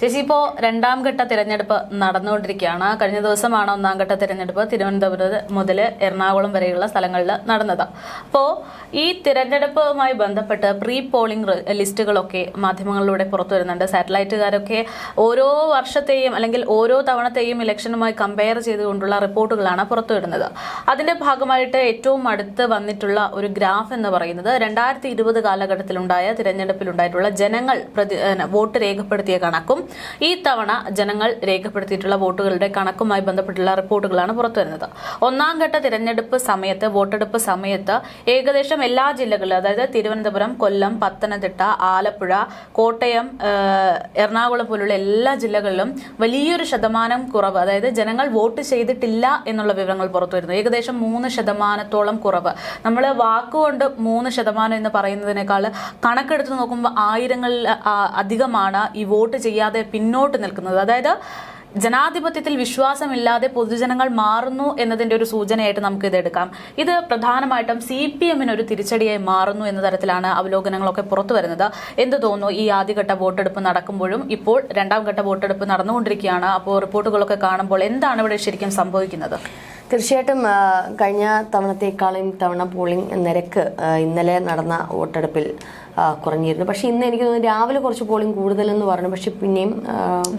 ചേച്ചി ഇപ്പോ രണ്ടാം ഘട്ട തിരഞ്ഞെടുപ്പ് നടന്നുകൊണ്ടിരിക്കുകയാണ്. കഴിഞ്ഞ ദിവസമാണ് ഒന്നാം ഘട്ട തിരഞ്ഞെടുപ്പ് തിരുവനന്തപുരം മുതൽ എറണാകുളം വരെയുള്ള സ്ഥലങ്ങളിൽ നടന്നത്. അപ്പോ ഈ തിരഞ്ഞെടുപ്പുമായി ബന്ധപ്പെട്ട് പ്രീ പോളിംഗ് ലിസ്റ്റുകളൊക്കെ മാധ്യമങ്ങളിലൂടെ പുറത്തു വരുന്നുണ്ട്. സാറ്റലൈറ്റുകാരൊക്കെ ഓരോ വർഷത്തെയും അല്ലെങ്കിൽ ഓരോ തവണത്തെയും ഇലക്ഷനുമായി കമ്പയർ ചെയ്തുകൊണ്ടുള്ള റിപ്പോർട്ടുകളാണ് പുറത്തു വരുന്നത്. അതിന്റെ ഭാഗമായിട്ട് ഏറ്റവും അടുത്ത് വന്നിട്ടുള്ള ഒരു ഗ്രാഫ് എന്ന് പറയുന്നത് രണ്ടായിരത്തി ഇരുപത് കാലഘട്ടത്തിലുണ്ടായ തിരഞ്ഞെടുപ്പിലുണ്ടായിട്ടുള്ള ജനങ്ങൾ വോട്ട് രേഖപ്പെടുത്തിയ കണക്കും ഈ തവണ ജനങ്ങൾ രേഖപ്പെടുത്തിയിട്ടുള്ള വോട്ടുകളുടെ കണക്കുമായി ബന്ധപ്പെട്ടുള്ള റിപ്പോർട്ടുകളാണ് പുറത്തുവരുന്നത്. ഒന്നാം ഘട്ട തിരഞ്ഞെടുപ്പ് സമയത്ത് വോട്ടെടുപ്പ് സമയത്ത് ഏകദേശം എല്ലാ ജില്ലകളിലും അതായത് തിരുവനന്തപുരം കൊല്ലം പത്തനംതിട്ട ആലപ്പുഴ കോട്ടയം എറണാകുളം പോലുള്ള എല്ലാ ജില്ലകളിലും വലിയൊരു ശതമാനം കുറവ് അതായത് ജനങ്ങൾ വോട്ട് ചെയ്തിട്ടില്ല എന്നുള്ള വിവരങ്ങൾ പുറത്തുവരുന്നു. ഏകദേശം മൂന്ന് ശതമാനത്തോളം കുറവ്. നമ്മൾ വാക്കുകൊണ്ട് മൂന്ന് ശതമാനം എന്ന് പറയുന്നതിനേക്കാൾ കണക്കെടുത്ത് നോക്കുമ്പോൾ ആയിരങ്ങളിൽ അധികമാണ് ഈ വോട്ട് ചെയ്യാതെ പിന്നോട്ട് നിൽക്കുന്നത്. അതായത് ജനാധിപത്യത്തിൽ വിശ്വാസമില്ലാതെ പൊതുജനങ്ങൾ മാറുന്നു എന്നതിന്റെ ഒരു സൂചനയായിട്ട് നമുക്ക് ഇത് എടുക്കാം. ഇത് പ്രധാനമായിട്ടും സി പി എമ്മിന് ഒരു തിരിച്ചടിയായി മാറുന്നു എന്ന തരത്തിലാണ് അവലോകനങ്ങളൊക്കെ പുറത്തു വരുന്നത്. എന്ത് തോന്നുന്നു? ഈ ആദ്യഘട്ട വോട്ടെടുപ്പ് നടക്കുമ്പോഴും ഇപ്പോൾ രണ്ടാം ഘട്ട വോട്ടെടുപ്പ് നടന്നുകൊണ്ടിരിക്കുകയാണ്. അപ്പോൾ റിപ്പോർട്ടുകളൊക്കെ കാണുമ്പോൾ എന്താണ് ഇവിടെ ശരിക്കും സംഭവിക്കുന്നത്? തീർച്ചയായിട്ടും കഴിഞ്ഞ തവണത്തേക്കാളും തവണ പോളിംഗ് നിരക്ക് ഇന്നലെ നടന്ന വോട്ടെടുപ്പിൽ കുറഞ്ഞിരുന്നു. പക്ഷേ ഇന്ന് എനിക്ക് തോന്നുന്നു രാവിലെ കുറച്ച് പോളിംഗ് കൂടുതലെന്ന് പറഞ്ഞു. പക്ഷെ പിന്നെയും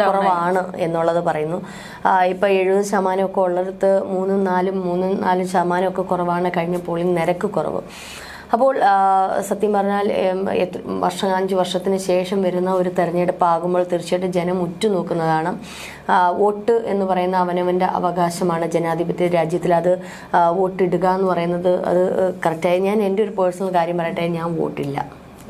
കുറവാണ് എന്നുള്ളത് പറയുന്നു. ഇപ്പോൾ ഇപ്പൊ എഴുപത് ശതമാനമൊക്കെ ഉള്ളിടത്ത് മൂന്നും നാലും മൂന്നും നാലും ശതമാനമൊക്കെ കുറവാണ് കഴിഞ്ഞ പോളിംഗ് നിരക്ക് കുറവ്. അപ്പോൾ സത്യം പറഞ്ഞാൽ വർഷം അഞ്ച് വർഷത്തിന് ശേഷം വരുന്ന ഒരു തെരഞ്ഞെടുപ്പ് ആകുമ്പോൾ തീർച്ചയായിട്ടും ജനം ഉറ്റുനോക്കുന്നതാണ്. വോട്ട് എന്ന് പറയുന്ന അവനവന്റെ അവകാശമാണ് ജനാധിപത്യ രാജ്യത്തിൽ. അത് വോട്ടിടുക എന്ന് പറയുന്നത് അത് കറക്റ്റായി ഞാൻ എന്റെ ഒരു പേഴ്സണൽ കാര്യം പറയട്ടെ ഞാൻ വോട്ടില്ല.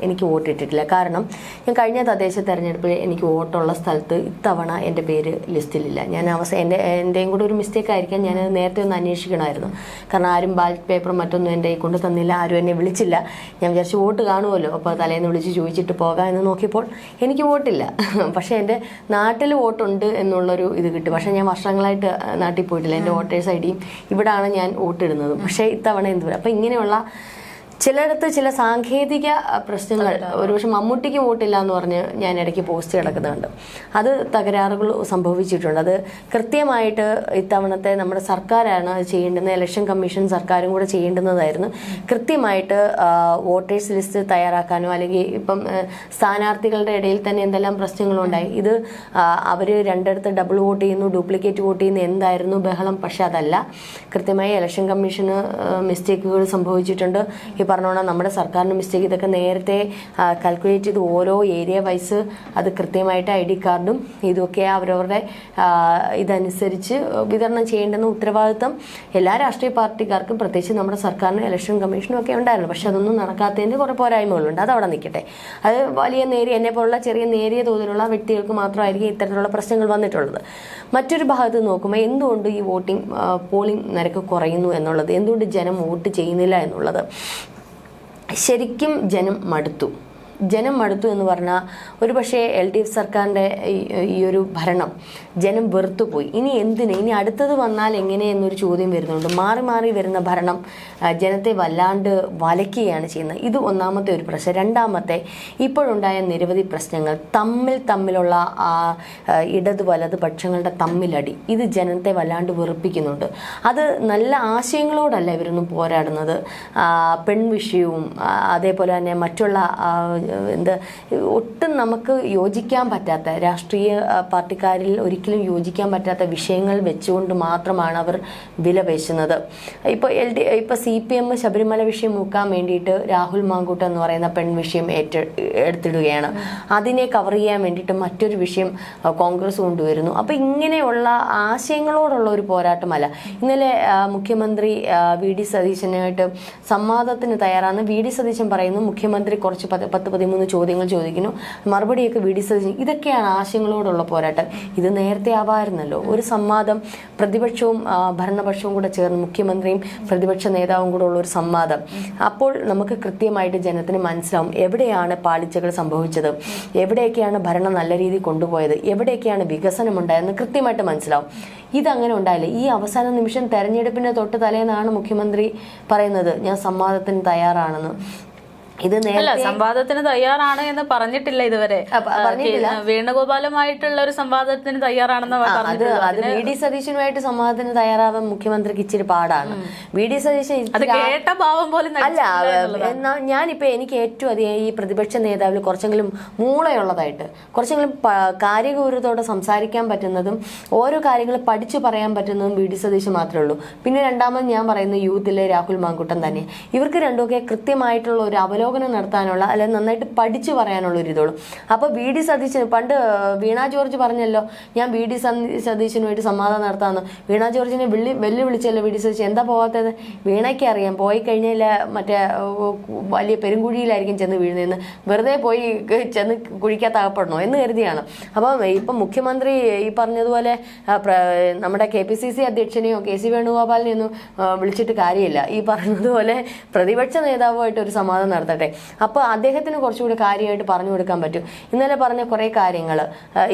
എനിക്ക് വോട്ടിട്ടിട്ടില്ല കാരണം ഞാൻ കഴിഞ്ഞ തദ്ദേശ തെരഞ്ഞെടുപ്പിൽ എനിക്ക് വോട്ടുള്ള സ്ഥലത്ത് ഇത്തവണ എന്റെ പേര് ലിസ്റ്റിലില്ല. ഞാൻ അവസ എന്റെ എന്റെയും കൂടെ ഒരു മിസ്റ്റേക്ക് ആയിരിക്കാം. ഞാൻ നേരത്തെ ഒന്ന് അന്വേഷിക്കണമായിരുന്നു. കാരണം ആരും ബാലറ്റ് പേപ്പർ മറ്റൊന്നും എന്റെ കൊണ്ട് തന്നില്ല. ആരും എന്നെ വിളിച്ചില്ല. ഞാൻ വിചാരിച്ചു വോട്ട് കാണുമല്ലോ. അപ്പോൾ തലേന്ന് വിളിച്ച് ചോദിച്ചിട്ട് പോകാം എന്ന് നോക്കിയപ്പോൾ എനിക്ക് വോട്ടില്ല. പക്ഷേ എന്റെ നാട്ടിൽ വോട്ടുണ്ട് എന്നുള്ളൊരു ഇത് കിട്ടി. പക്ഷേ ഞാൻ വർഷങ്ങളായിട്ട് നാട്ടിൽ പോയിട്ടില്ല. എന്റെ വോട്ടേഴ്സ് ഐ ഡിയും ഇവിടാണ് ഞാൻ വോട്ടിടുന്നത്. പക്ഷേ ഇത്തവണ എന്ത് അപ്പോൾ ഇങ്ങനെയുള്ള ചിലയിടത്ത് ചില സാങ്കേതിക പ്രശ്നങ്ങൾ ഒരുപക്ഷെ മമ്മൂട്ടിക്ക് വോട്ടില്ല എന്ന് പറഞ്ഞ് ഞാൻ ഇടയ്ക്ക് പോസ്റ്റ് കിടക്കുന്നുണ്ട്. അത് തകരാറുകൾ സംഭവിച്ചിട്ടുണ്ട്. അത് കൃത്യമായിട്ട് ഇത്തവണത്തെ നമ്മുടെ സർക്കാരാണ് ചെയ്യേണ്ടുന്നത്. ഇലക്ഷൻ കമ്മീഷൻ സർക്കാരും കൂടെ ചെയ്യേണ്ടുന്നതായിരുന്നു. കൃത്യമായിട്ട് വോട്ടേഴ്സ് ലിസ്റ്റ് തയ്യാറാക്കാനോ അല്ലെങ്കിൽ ഇപ്പം സ്ഥാനാർത്ഥികളുടെ ഇടയിൽ തന്നെ എന്തെല്ലാം പ്രശ്നങ്ങളുണ്ടായി. ഇത് അവർ രണ്ടിടത്ത് ഡബിൾ വോട്ട് ചെയ്യുന്നു ഡ്യൂപ്ലിക്കേറ്റ് വോട്ട് ചെയ്യുന്നു എന്തായിരുന്നു ബഹളം? പക്ഷെ അതല്ല. കൃത്യമായി ഇലക്ഷൻ കമ്മീഷന് മിസ്റ്റേക്കുകൾ സംഭവിച്ചിട്ടുണ്ട്. പറഞ്ഞോണം നമ്മുടെ സർക്കാരിന് മിസ്റ്റേക്ക് ഇതൊക്കെ നേരത്തെ കാൽക്കുലേറ്റ് ചെയ്ത് ഓരോ ഏരിയ വൈസ് അത് കൃത്യമായിട്ട് ഐ ഡി കാർഡും ഇതൊക്കെ അവരവരുടെ ഇതനുസരിച്ച് വിതരണം ചെയ്യേണ്ടെന്ന ഉത്തരവാദിത്തം എല്ലാ രാഷ്ട്രീയ പാർട്ടിക്കാർക്കും പ്രത്യേകിച്ച് നമ്മുടെ സർക്കാരിനും ഇലക്ഷൻ കമ്മീഷനും ഒക്കെ ഉണ്ടായിരുന്നു. പക്ഷെ അതൊന്നും നടക്കാത്തതിന്റെ കുറേ പോരായ്മകളുണ്ട്. അത് അവിടെ നിൽക്കട്ടെ. അത് വലിയ നേരിയ എന്നെ പോലുള്ള ചെറിയ നേരിയ തോതിലുള്ള വ്യക്തികൾക്ക് മാത്രമായിരിക്കും ഇത്തരത്തിലുള്ള പ്രശ്നങ്ങൾ വന്നിട്ടുള്ളത്. മറ്റൊരു ഭാഗത്ത് നോക്കുമ്പോൾ എന്തുകൊണ്ട് ഈ വോട്ടിംഗ് പോളിംഗ് നിരക്ക് കുറയുന്നു എന്നുള്ളത്? എന്തുകൊണ്ട് ജനം വോട്ട് ചെയ്യുന്നില്ല എന്നുള്ളത്? ശരിക്കും ജനം മടുത്തു. ജനം മടുത്തു എന്ന് പറഞ്ഞാൽ ഒരു പക്ഷേ എൽ ഡി എഫ് സർക്കാരിന്റെ ഈ- ഒരു ഭരണം ജനം വെറുത്തു പോയി. ഇനി എന്തിന്? ഇനി അടുത്തത് വന്നാൽ എങ്ങനെ എന്നൊരു ചോദ്യം വരുന്നുണ്ട്. മാറി മാറി വരുന്ന ഭരണം ജനത്തെ വല്ലാണ്ട് വലയ്ക്കുകയാണ് ചെയ്യുന്നത്. ഇത് ഒന്നാമത്തെ ഒരു പ്രശ്നം. രണ്ടാമത്തെ ഇപ്പോഴുണ്ടായ നിരവധി പ്രശ്നങ്ങൾ തമ്മിൽ തമ്മിലുള്ള ആ ഇടത് വലത് പക്ഷങ്ങളുടെ തമ്മിലടി. ഇത് ജനത്തെ വല്ലാണ്ട് വെറുപ്പിക്കുന്നുണ്ട്. അത് നല്ല ആശയങ്ങളോടല്ല ഇവരൊന്നും പോരാടുന്നത്. പെൺ പെൺവിഷയവും അതേപോലെ തന്നെ മറ്റുള്ള എന്ത് ഒട്ടും നമുക്ക് യോജിക്കാൻ പറ്റാത്ത രാഷ്ട്രീയ പാർട്ടിക്കാരിൽ ഒരിക്കലും യോജിക്കാൻ പറ്റാത്ത വിഷയങ്ങൾ വെച്ചുകൊണ്ട് മാത്രമാണ് അവർ വില പേശുന്നത്. ഇപ്പോൾ എൽ ഡി ഇപ്പോൾ സി പി എം ശബരിമല വിഷയം മുക്കാൻ വേണ്ടിയിട്ട് രാഹുൽ മാങ്കൂട്ട് എന്ന് പറയുന്ന പെൺ വിഷയം ഏറ്റ എടുത്തിടുകയാണ്. അതിനെ കവർ ചെയ്യാൻ വേണ്ടിയിട്ട് മറ്റൊരു വിഷയം കോൺഗ്രസ് കൊണ്ടുവരുന്നു. അപ്പോൾ ഇങ്ങനെയുള്ള ആശയങ്ങളോടുള്ള ഒരു പോരാട്ടമല്ല. ഇന്നലെ മുഖ്യമന്ത്രി വി ഡി സതീശനായിട്ട് സംവാദത്തിന് തയ്യാറാണ്. വി ഡി സതീശൻ പറയുന്നു മുഖ്യമന്ത്രി കുറച്ച് പത്ത് പത്ത് പതിമൂന്ന് ചോദ്യങ്ങൾ ചോദിക്കുന്നു. മറുപടിയൊക്കെ വി ഡി സതീശൻ. ഇതൊക്കെയാണ് ആശയങ്ങളോടുള്ള പോരാട്ടം. ഇത് നേരത്തെ ആവായിരുന്നല്ലോ ഒരു സംവാദം പ്രതിപക്ഷവും ഭരണപക്ഷവും കൂടെ ചേർന്ന് മുഖ്യമന്ത്രിയും പ്രതിപക്ഷ നേതാവും കൂടെ ഉള്ള ഒരു സംവാദം അപ്പോൾ നമുക്ക് കൃത്യമായിട്ട് ജനത്തിന് മനസ്സിലാവും എവിടെയാണ് പാളിച്ചകൾ സംഭവിച്ചത്. എവിടെയൊക്കെയാണ് ഭരണം നല്ല രീതിയിൽ കൊണ്ടുപോയത്. എവിടെയൊക്കെയാണ് വികസനം ഉണ്ടായതെന്ന് കൃത്യമായിട്ട് മനസ്സിലാവും. ഇതങ്ങനെ ഉണ്ടായില്ല? ഈ അവസാന നിമിഷം തെരഞ്ഞെടുപ്പിന് തൊട്ട് തലേന്നാണ് മുഖ്യമന്ത്രി പറയുന്നത് ഞാൻ സംവാദത്തിന് തയ്യാറാണെന്ന്. ഇത് അല്ല സംവാദത്തിന് തയ്യാറാണ് എന്ന് പറഞ്ഞിട്ടില്ല ഇതുവരെ. വേണുഗോപാലുമായിട്ടുള്ള ഒരു സംവാദത്തിന് തയ്യാറാണെന്ന് അത് അത് വി ഡി സതീശനുമായിട്ട് സംവാദത്തിന് തയ്യാറാവാൻ മുഖ്യമന്ത്രിക്ക് ഇച്ചിരി പാടാണ്. വി ഡി സതീശൻ കേട്ട ഭാവം പോലും അല്ല എന്നാ ഞാനിപ്പോ എനിക്ക് ഏറ്റവും അധികം ഈ പ്രതിപക്ഷ നേതാവിൽ കുറച്ചെങ്കിലും മൂളയുള്ളതായിട്ട് കുറച്ചെങ്കിലും കാര്യഗൗരവത്തോടെ സംസാരിക്കാൻ പറ്റുന്നതും ഓരോ കാര്യങ്ങൾ പഠിച്ചു പറയാൻ പറ്റുന്നതും വി ഡി സതീശൻ മാത്രമേ ഉള്ളൂ. പിന്നെ രണ്ടാമത് ഞാൻ പറയുന്ന യൂത്തിലെ രാഹുൽ മാങ്കുട്ടൻ തന്നെ. ഇവർക്ക് രണ്ടുമൊക്കെ കൃത്യമായിട്ടുള്ള ഒരു അവലോകനം നടത്താനുള്ള അല്ലെങ്കിൽ നന്നായിട്ട് പഠിച്ചു പറയാനുള്ള ഒരു ഇതുള്ളൂ. അപ്പോൾ വി ഡി സതീശൻ പണ്ട് വീണ ജോർജ് പറഞ്ഞല്ലോ ഞാൻ വി ഡി സതീശനുമായിട്ട് സംവാദം നടത്താമെന്ന്. വീണ ജോർജിനെ വെള്ളി വെല്ലുവിളിച്ചല്ലോ വി ഡി സതീശൻ? എന്താ പോകാത്തത് വീണയ്ക്ക് അറിയാം. പോയി കഴിഞ്ഞാൽ മറ്റേ വലിയ പെരുങ്കുഴിയിലായിരിക്കും ചെന്ന് വീഴുന്നതെന്ന്. വെറുതെ പോയി ചെന്ന് കുഴിക്കാത്ത അകപ്പെടണോ എന്ന് കരുതിയാണ്. അപ്പം ഇപ്പം മുഖ്യമന്ത്രി ഈ പറഞ്ഞതുപോലെ നമ്മുടെ കെ പി സി സി അധ്യക്ഷനെയോ കെ സി വേണുഗോപാലിനെയൊന്നും വിളിച്ചിട്ട് കാര്യമില്ല. ഈ പറഞ്ഞതുപോലെ പ്രതിപക്ഷ നേതാവുമായിട്ട് ഒരു സമാധാനം നടത്തട്ടെ അപ്പോൾ അദ്ദേഹത്തിന് കുറച്ചുകൂടി കാര്യമായിട്ട് പറഞ്ഞു കൊടുക്കാൻ പറ്റും. ഇന്നലെ പറഞ്ഞ കുറേ കാര്യങ്ങൾ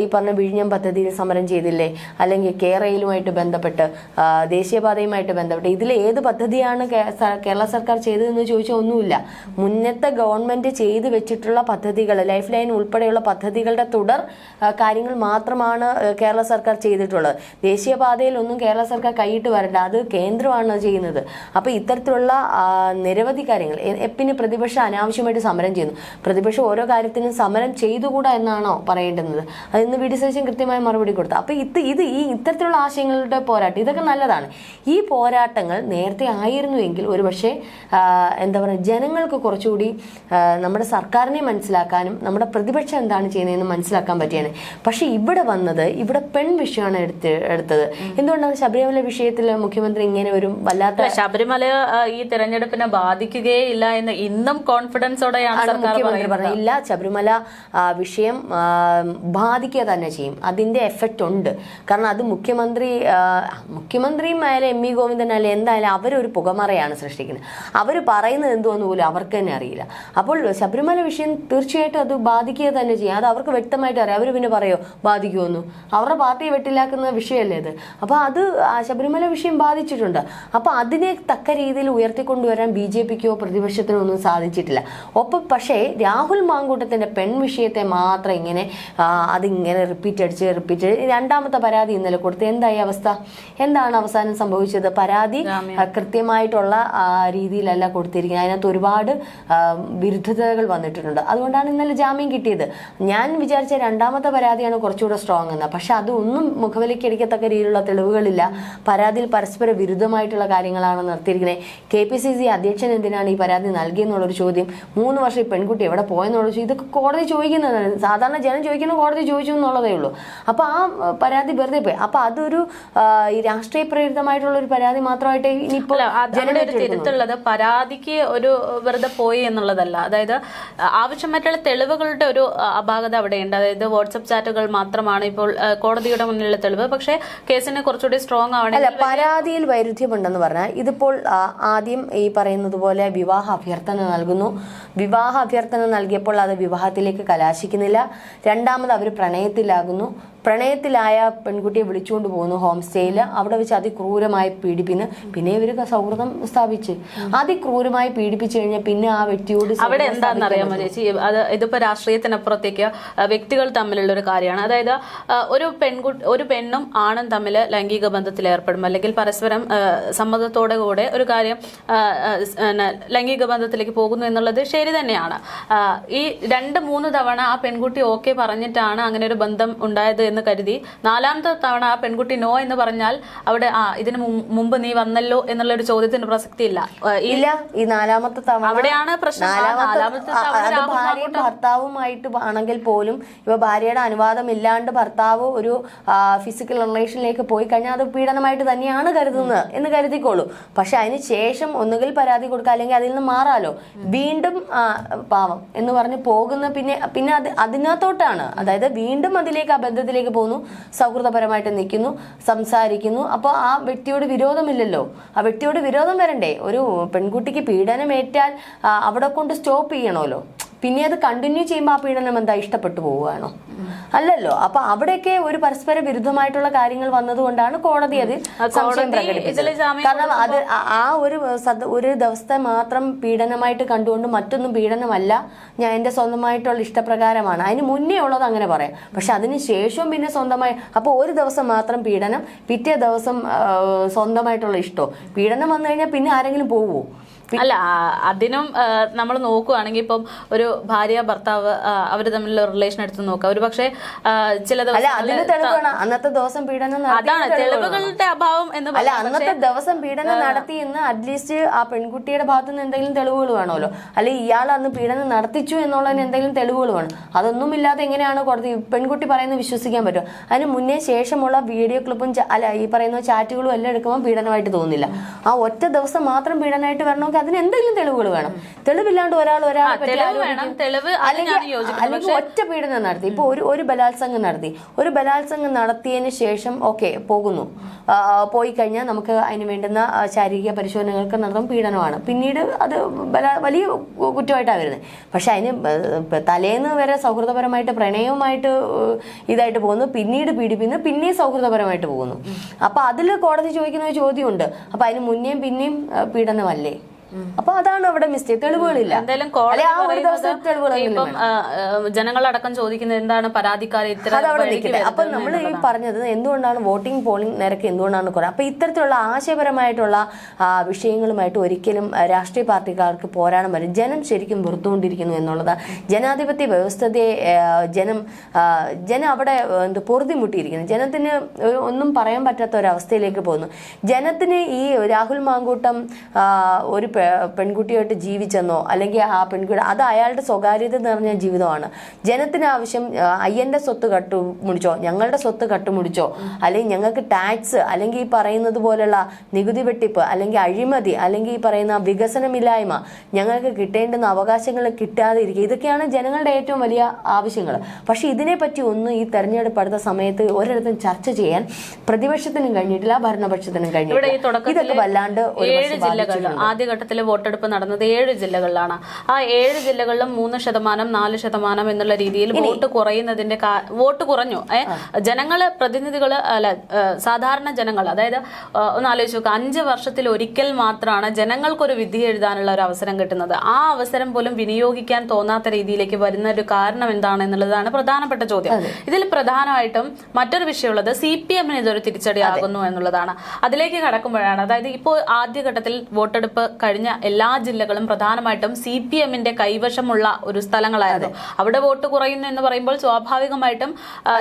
ഈ പറഞ്ഞ വിഴിഞ്ഞം പദ്ധതിയിൽ സമരം ചെയ്തില്ലേ അല്ലെങ്കിൽ കേരളയിലുമായിട്ട് ബന്ധപ്പെട്ട് ദേശീയപാതയുമായിട്ട് ബന്ധപ്പെട്ട് ഇതിൽ ഏത് പദ്ധതിയാണ് കേരള സർക്കാർ ചെയ്തതെന്ന് ചോദിച്ചാൽ ഒന്നുമില്ല. മുന്നത്തെ ഗവൺമെന്റ് ചെയ്തു വെച്ചിട്ടുള്ള പദ്ധതികൾ ലൈഫ് ലൈൻ ഉൾപ്പെടെയുള്ള പദ്ധതികളുടെ തുടർ കാര്യങ്ങൾ മാത്രമാണ് കേരള സർക്കാർ ചെയ്തിട്ടുള്ളത്. ദേശീയപാതയിൽ ഒന്നും കേരള സർക്കാർ കൈയിട്ട് വരണ്ട അത് കേന്ദ്രമാണ് ചെയ്യുന്നത്. അപ്പോൾ ഇത്തരത്തിലുള്ള നിരവധി കാര്യങ്ങൾ പിന്നെ പ്രതിപക്ഷം അനാവശ്യമായിട്ട് സമരം ചെയ്യുന്നു. പ്രതിപക്ഷം ഓരോ കാര്യത്തിനും സമരം ചെയ്തുകൂടാ എന്നാണോ പറയേണ്ടുന്നത്? അതിന്ന് വി ഡി സതീശൻ കൃത്യമായ മറുപടി കൊടുത്തു. അപ്പോൾ ഇത് ഇത് ഈ ഇത്തരത്തിലുള്ള ആശയങ്ങളുടെ പോരാട്ടം ഇതൊക്കെ നല്ലതാണ്. ഈ പോരാട്ടങ്ങൾ നേരത്തെ ആയിരുന്നുവെങ്കിൽ ഒരുപക്ഷെ എന്താ പറയുക ജനങ്ങൾക്ക് കുറച്ചുകൂടി നമ്മുടെ സർക്കാരിനെ മനസ്സിലാക്കാനും നമ്മുടെ പ്രതിപക്ഷം എന്താണ് ചെയ്യുന്നതെന്ന് മനസ്സിലാക്കാൻ പറ്റിയാണ്. പക്ഷേ ഇവിടെ വന്നത് ഇവിടെ പെൺ വിഷയമാണ് എടുത്ത് എടുത്തത്. എന്തുകൊണ്ടാണ് ശബരിമല വിഷയത്തിൽ മുഖ്യമന്ത്രി ഇങ്ങനെ ഒരു വല്ലാത്ത ശബരിമല ഈ തെരഞ്ഞെടുപ്പിനെ ബാധിക്കുകയേ ഇല്ല എന്ന് ഇന്നും കോൺഫിഡൻസോടെയാണ് മുഖ്യമന്ത്രി പറഞ്ഞത് ഇല്ല ശബരിമല വിഷയം ബാധിക്കുക തന്നെ ചെയ്യും. അതിന്റെ എഫക്റ്റ് ഉണ്ട്. കാരണം അത് മുഖ്യമന്ത്രി മുഖ്യമന്ത്രിയും ആയാലും എം ഇ ഗോവിന്ദൻ ആയാലും എന്തായാലും അവരൊരു പുകമറയാണ് സൃഷ്ടിക്കുന്നത്. അവർ പറയുന്നത് എന്തോന്ന് പോലും അവർക്ക് തന്നെ അറിയില്ല. അപ്പോൾ ശബരിമല വിഷയം തീർച്ചയായിട്ടും അത് ബാധിക്കുക തന്നെ ചെയ്യും. അത് അവർക്ക് വ്യക്തമായിട്ട് അറിയാം. അവർ പിന്നെ പറയോ ബാധിക്കുമെന്നു. അവരുടെ പാർട്ടിയെ വെട്ടിലാക്കുന്ന വിഷയമല്ലേ ഇത്? അപ്പോൾ അത് ശബരിമല വിഷയം ബാധിച്ചിട്ടുണ്ട്. അപ്പോൾ അതിനെ തക്ക രീതിയിൽ ഉയർത്തിക്കൊണ്ടുവരാൻ ബി ജെ പിക്കോ പ്രതിപക്ഷത്തിനോ ഒന്നും സാധിച്ചിട്ടില്ല. ഒപ്പം പക്ഷേ രാഹുൽ മാങ്കൂട്ടത്തിന്റെ പെൺ വിഷയത്തെ മാത്രം ഇങ്ങനെ അതിങ്ങനെ റിപ്പീറ്റ് അടിച്ച് റിപ്പീറ്റ് രണ്ടാമത്തെ പരാതി ഇന്നലെ കൊടുത്ത് എന്തായി അവസ്ഥ? എന്താണ് അവസാനം സംഭവിച്ചത്? പരാതി കൃത്യമായിട്ടുള്ള രീതിയിലല്ല കൊടുത്തിരിക്കുന്നത്. അതിനകത്ത് ഒരുപാട് വിരുദ്ധതകൾ വന്നിട്ടുണ്ട്. അതുകൊണ്ടാണ് ഇന്നലെ ജാമ്യം കിട്ടിയത്. ഞാൻ വിചാരിച്ച രണ്ടാമത്തെ പരാതിയാണ് കുറച്ചുകൂടെ സ്ട്രോങ് എന്ന്. പക്ഷെ അതൊന്നും മുഖവിലയ്ക്കടിക്കത്തക്ക രീതിയിലുള്ള തെളിവുകളില്ല. പരാതിയിൽ പരസ്പര വിരുദ്ധമായിട്ടുള്ള കാര്യങ്ങളാണ് നിർത്തിയിരിക്കുന്നത് കെ പി സി സി അധ്യക്ഷൻ എന്തിനാണ് ഈ പരാതി നൽകിയെന്നുള്ളൊരു ചോദ്യം മൂന്ന് വർഷം ഈ പെൺകുട്ടി എവിടെ പോയെന്ന് ചോദിച്ചു ഇതൊക്കെ കോടതി ചോദിക്കുന്നതാണ് സാധാരണ ജനം ചോദിക്കുന്ന കോടതി ചോദിച്ചു എന്നുള്ളതേ ഉള്ളൂ. അപ്പോൾ ആ പരാതി വെറുതെ പോയി. അപ്പോൾ അതൊരു ഈ രാഷ്ട്രീയ പ്രേരിതമായിട്ടുള്ള ഒരു പരാതി മാത്രമായിട്ട് ഇനിയിപ്പോൾ ഒരു തിരുത്തുള്ളത് പരാതിക്ക് ഒരു വെറുതെ പോയി എന്നുള്ളതല്ല. അതായത് ആവശ്യമായിട്ടുള്ള തെളിവുകളുടെ ഒരു അപാകത അവിടെയുണ്ട്. അതായത് വാട്സപ്പ് ചാറ്റുകൾ മാത്രമാണ് ഇപ്പോൾ കോടതിയുടെ മുന്നിലുള്ള തെളിവ്. പക്ഷേ കേസിനെ കുറച്ചുകൂടി സ്ട്രോങ് ആവണമെങ്കിൽ പരാതിയിൽ വൈരുദ്ധ്യമുണ്ടെന്ന് പറഞ്ഞാൽ ഇതിപ്പോൾ ആദ്യം ഈ പറയുന്നത് പോലെ വിവാഹ അഭ്യർത്ഥന നൽകുന്നു. വിവാഹ അഭ്യർത്ഥന നൽകിയപ്പോൾ അത് വിവാഹത്തിലേക്ക് കലാശിക്കുന്നില്ല. രണ്ടാമത് അവർ പ്രണയത്തിലാകുന്നു. പ്രണയത്തിലായ പെൺകുട്ടിയെ വിളിച്ചുകൊണ്ട് പോകുന്നു ഹോം സ്റ്റേയിൽ അവിടെ വെച്ച് അതിക്രൂരമായി പീഡിപ്പിന്ന് പിന്നെ ഇവർ സൗഹൃദം സ്ഥാപിച്ച്. അതിക്രൂരമായി പീഡിപ്പിച്ചു കഴിഞ്ഞാൽ പിന്നെ ആ വ്യക്തിയോട് അവിടെ എന്താണെന്നറിയാമോ എന്താണെന്ന് അറിയാമോ ചേച്ചി? അത് ഇതിപ്പോ രാഷ്ട്രീയത്തിനപ്പുറത്തേക്ക് വ്യക്തികൾ തമ്മിലുള്ള ഒരു കാര്യമാണ്. അതായത് ഒരു പെൺകുട്ടി ഒരു പെണ്ണും ആണും തമ്മിൽ ലൈംഗിക ബന്ധത്തിൽ ഏർപ്പെടും. അല്ലെങ്കിൽ പരസ്പരം സമ്മതത്തോടെ കൂടെ ഒരു കാര്യം ലൈംഗിക ബന്ധത്തിലേക്ക് പോകുന്നു എന്നുള്ളത് ശരി തന്നെയാണ്. ഈ രണ്ട് മൂന്ന് തവണ ആ പെൺകുട്ടി ഓക്കെ പറഞ്ഞിട്ടാണ് അങ്ങനെ ഒരു ബന്ധം ഉണ്ടായത് എന്ന് കരുതി. നാലാമത്തെ തവണ ആ പെൺകുട്ടി നോ എന്ന് പറഞ്ഞാൽ അവിടെ ആ ഇതിന് മുമ്പ് നീ വന്നല്ലോ എന്നുള്ള ഒരു ചോദ്യത്തിന് പ്രസക്തി ഇല്ല ഇല്ല ഈ നാലാമത്തെ തവണ അവിടെയാണ് പ്രശ്നം. ഭാര്യയും ഭർത്താവുമായിട്ട് ആണെങ്കിൽ പോലും ഇപ്പൊ ഭാര്യയുടെ അനുവാദം ഇല്ലാണ്ട് ഭർത്താവ് ഒരു ഫിസിക്കൽ റിലേഷനിലേക്ക് പോയി കഴിഞ്ഞാൽ അത് പീഡനമായിട്ട് തന്നെയാണ് കരുതുന്നത് എന്ന് കരുതിക്കോളൂ. പക്ഷെ അതിന് ശേഷം ഒന്നുകിൽ പരാതി കൊടുക്കുക അല്ലെങ്കിൽ അതിൽ നിന്ന് മാറാലോ. വീണ്ടും പാവം എന്ന് പറഞ്ഞ് പോകുന്ന പിന്നെ പിന്നെ അത് അതിനകത്തോട്ടാണ്. അതായത് വീണ്ടും അതിലേക്ക് ആ ബന്ധത്തിലേക്ക് പോകുന്നു സൗഹൃദപരമായിട്ട് നിൽക്കുന്നു സംസാരിക്കുന്നു. അപ്പോൾ ആ വ്യക്തിയോട് വിരോധമില്ലല്ലോ. ആ വ്യക്തിയോട് വിരോധം വരണ്ടേ? ഒരു പെൺകുട്ടിക്ക് പീഡനമേറ്റാൽ അവിടെ കൊണ്ട് സ്റ്റോപ്പ് ചെയ്യണമല്ലോ. പിന്നെ അത് കണ്ടിന്യൂ ചെയ്യുമ്പോൾ ആ പീഡനം എന്താ? ഇഷ്ടപ്പെട്ടു പോവുകയാണോ? അല്ലല്ലോ. അപ്പൊ അവിടെയൊക്കെ ഒരു പരസ്പര വിരുദ്ധമായിട്ടുള്ള കാര്യങ്ങൾ വന്നതുകൊണ്ടാണ് കോടതി അത് സംശയം പ്രകടിപ്പിച്ചത്. കാരണം അത് ആ- ഒരു ഒരു ദിവസത്തെ മാത്രം പീഡനമായിട്ട് കണ്ടുകൊണ്ട് മറ്റൊന്നും പീഡനമല്ല. ഞാൻ എന്റെ സ്വന്തമായിട്ടുള്ള ഇഷ്ടപ്രകാരമാണ്. അതിന് മുന്നേ ഉള്ളത് അങ്ങനെ പറയാം. പക്ഷെ അതിന് ശേഷവും പിന്നെ സ്വന്തമായി അപ്പോൾ ഒരു ദിവസം മാത്രം പീഡനം പിറ്റേ ദിവസം സ്വന്തമായിട്ടുള്ള ഇഷ്ടോ? പീഡനം വന്നു കഴിഞ്ഞാൽ പിന്നെ ആരെങ്കിലും പോവുമോ അല്ല അതിനും നമ്മൾ നോക്കുവാണെങ്കിൽ ഇപ്പം ഒരു ഭാര്യ ഭർത്താവ് അവർ തമ്മിലുള്ള റിലേഷൻ എടുത്ത് നോക്കാം. ഒരു പക്ഷേ ചില അന്നത്തെ ദിവസം പീഡനം അതാണ് തെളിവുകളുടെ അഭാവം എന്ന് അല്ല അന്നത്തെ ദിവസം പീഡനം നടത്തി എന്ന് അറ്റ്ലീസ്റ്റ് ആ പെൺകുട്ടിയുടെ ഭാഗത്ത് നിന്ന് എന്തെങ്കിലും തെളിവുകൾ വേണമല്ലോ. അല്ലെ ഇയാൾ അന്ന് പീഡനം നടത്തിച്ചു എന്നുള്ളതിന് എന്തെങ്കിലും തെളിവുകൾ വേണം. അതൊന്നും ഇല്ലാതെ എങ്ങനെയാണ് കോടതി പെൺകുട്ടി പറയുന്നത് വിശ്വസിക്കാൻ പറ്റും അതിന് മുന്നേ ശേഷമുള്ള വീഡിയോ ക്ലിപ്പും അല്ല ഈ പറയുന്ന ചാറ്റുകളും എല്ലാം എടുക്കുമ്പോൾ പീഡനമായിട്ട് തോന്നുന്നില്ല. ആ ഒറ്റ ദിവസം മാത്രം പീഡനമായിട്ട് വരണമെങ്കിൽ അതിന് എന്തെങ്കിലും തെളിവുകൾ വേണം. തെളിവില്ലാണ്ട് ഒരാൾ ഒരാളെ പറ്റി ആരോപിക്കും. അല്ലെങ്കിൽ ഒറ്റ പീഡനം നടത്തി. ഇപ്പൊ ഒരു ഒരു ബലാത്സംഗം നടത്തി. ഒരു ബലാത്സംഗം നടത്തിയതിന് ശേഷം ഓക്കെ പോകുന്നു. ആ, പോയി കഴിഞ്ഞാൽ നമുക്ക് അതിന് വേണ്ടുന്ന ആ, ശാരീരിക പരിശോധനകൾക്ക് നടത്തും പീഡനമാണ്. പിന്നീട് അത് ബല- വലിയ കുറ്റമായിട്ടാണ് വരുന്നത്. പക്ഷെ അതിന് ബ- തലേന്ന് വരെ സൗഹൃദപരമായിട്ട് പ്രണയവുമായിട്ട് ഏഹ്, ഇതായിട്ട് പോകുന്നു. പിന്നീട് പീഡിപ്പിക്കുന്നു. പിന്നെയും സൗഹൃദപരമായിട്ട് പോകുന്നു. അപ്പൊ അതിൽ കോടതി ചോദിക്കുന്ന ഒരു ചോദ്യമുണ്ട്. അപ്പൊ അതിന് മുന്നേയും പിന്നെയും ആ, പീഡനമല്ലേ? അപ്പൊ അതാണ് അവിടെ മിസ്റ്റേക്ക് തെളിവുകളില്ല. എന്തായാലും ഇപ്പം ജനങ്ങളടക്കം ചോദിക്കുന്നത് എന്താണ് പരാതിക്കാരെ അപ്പൊ നമ്മൾ ഈ. പറഞ്ഞത് എന്തുകൊണ്ടാണ് വോട്ടിംഗ് പോളിംഗ് നിരക്ക് എന്തുകൊണ്ടാണ് കുറവ് അപ്പൊ ഇത്തരത്തിലുള്ള ആശയപരമായിട്ടുള്ള വിഷയങ്ങളുമായിട്ട് ഒരിക്കലും രാഷ്ട്രീയ പാർട്ടിക്കാർക്ക് പോരാടാൻ വരും ജനം ശരിക്കും വെറുത്തുകൊണ്ടിരിക്കുന്നു എന്നുള്ളത്. ജനാധിപത്യ വ്യവസ്ഥതയെ ജനം ജനം അവിടെ എന്ത് പൊറുതിമുട്ടിയിരിക്കുന്നു. ജനത്തിന് ഒന്നും പറയാൻ പറ്റാത്ത ഒരവസ്ഥയിലേക്ക് പോകുന്നു. ജനത്തിന് ഈ രാഹുൽ മാങ്കൂട്ടം ഒരു പെൺകുട്ടിയായിട്ട് ജീവിച്ചെന്നോ അല്ലെങ്കിൽ ആ പെൺകുട്ടി അത് അയാളുടെ സ്വകാര്യത നിറഞ്ഞ ജീവിതമാണ്. ജനത്തിന് ആവശ്യം ആ, അയ്യന്റെ സ്വത്ത് കട്ടുമുടിച്ചോ ഞങ്ങളുടെ സ്വത്ത് കട്ടുമുടിച്ചോ അല്ലെങ്കിൽ ഞങ്ങൾക്ക് ടാക്സ് അല്ലെങ്കിൽ ഈ പറയുന്നത് പോലുള്ള നികുതി വെട്ടിപ്പ് അല്ലെങ്കിൽ അഴിമതി അല്ലെങ്കിൽ ഈ പറയുന്ന വികസനമില്ലായ്മ ഞങ്ങൾക്ക് കിട്ടേണ്ടുന്ന അവകാശങ്ങൾ കിട്ടാതെ ഇരിക്കുക ഇതൊക്കെയാണ് ജനങ്ങളുടെ ഏറ്റവും വലിയ ആവശ്യങ്ങൾ. പക്ഷെ ഇതിനെപ്പറ്റി ഒന്നും ഈ തെരഞ്ഞെടുപ്പ് അടുത്ത സമയത്ത് ഒരിടത്തും ചർച്ച ചെയ്യാൻ പ്രതിപക്ഷത്തിനും കഴിഞ്ഞിട്ടില്ല ഭരണപക്ഷത്തിനും കഴിഞ്ഞിട്ടില്ല. ഇതൊക്കെ വല്ലാണ്ട് ഒരു ഏഴ് ആദ്യഘട്ടത്തിൽ വോട്ടെടുപ്പ് നടന്നത് ഏഴ് ജില്ലകളിലാണ്. ആ ഏഴ് ജില്ലകളിലും മൂന്ന് ശതമാനം നാല് ശതമാനം എന്നുള്ള രീതിയിൽ വോട്ട് കുറയുന്നതിന്റെ വോട്ട് കുറഞ്ഞു. ജനങ്ങൾ പ്രതിനിധികൾ അല്ല സാധാരണ ജനങ്ങൾ അതായത് ഒന്ന് ആലോചിച്ച് നോക്കുക അഞ്ച് വർഷത്തിൽ ഒരിക്കൽ മാത്രമാണ് ജനങ്ങൾക്കൊരു വിധി എഴുതാനുള്ള ഒരു അവസരം കിട്ടുന്നത്. ആ അവസരം പോലും വിനിയോഗിക്കാൻ തോന്നാത്ത രീതിയിലേക്ക് വരുന്ന ഒരു കാരണം എന്താണ് എന്നുള്ളതാണ് പ്രധാനപ്പെട്ട ചോദ്യം. ഇതിൽ പ്രധാനമായിട്ടും മറ്റൊരു വിഷയമുള്ളത് സി പി എമ്മിന് ഇതൊരു തിരിച്ചടിയാകുന്നു എന്നുള്ളതാണ്. അതിലേക്ക് കടക്കുമ്പോഴാണ് അതായത് ഇപ്പോൾ ആദ്യഘട്ടത്തിൽ വോട്ടെടുപ്പ് കഴിഞ്ഞ എല്ലാ ജില്ലകളും പ്രധാനമായിട്ടും സി പി എമ്മിന്റെ കൈവശമുള്ള ഒരു സ്ഥലങ്ങളായിരുന്നു. അവിടെ വോട്ട് കുറയുന്നു എന്ന് പറയുമ്പോൾ സ്വാഭാവികമായിട്ടും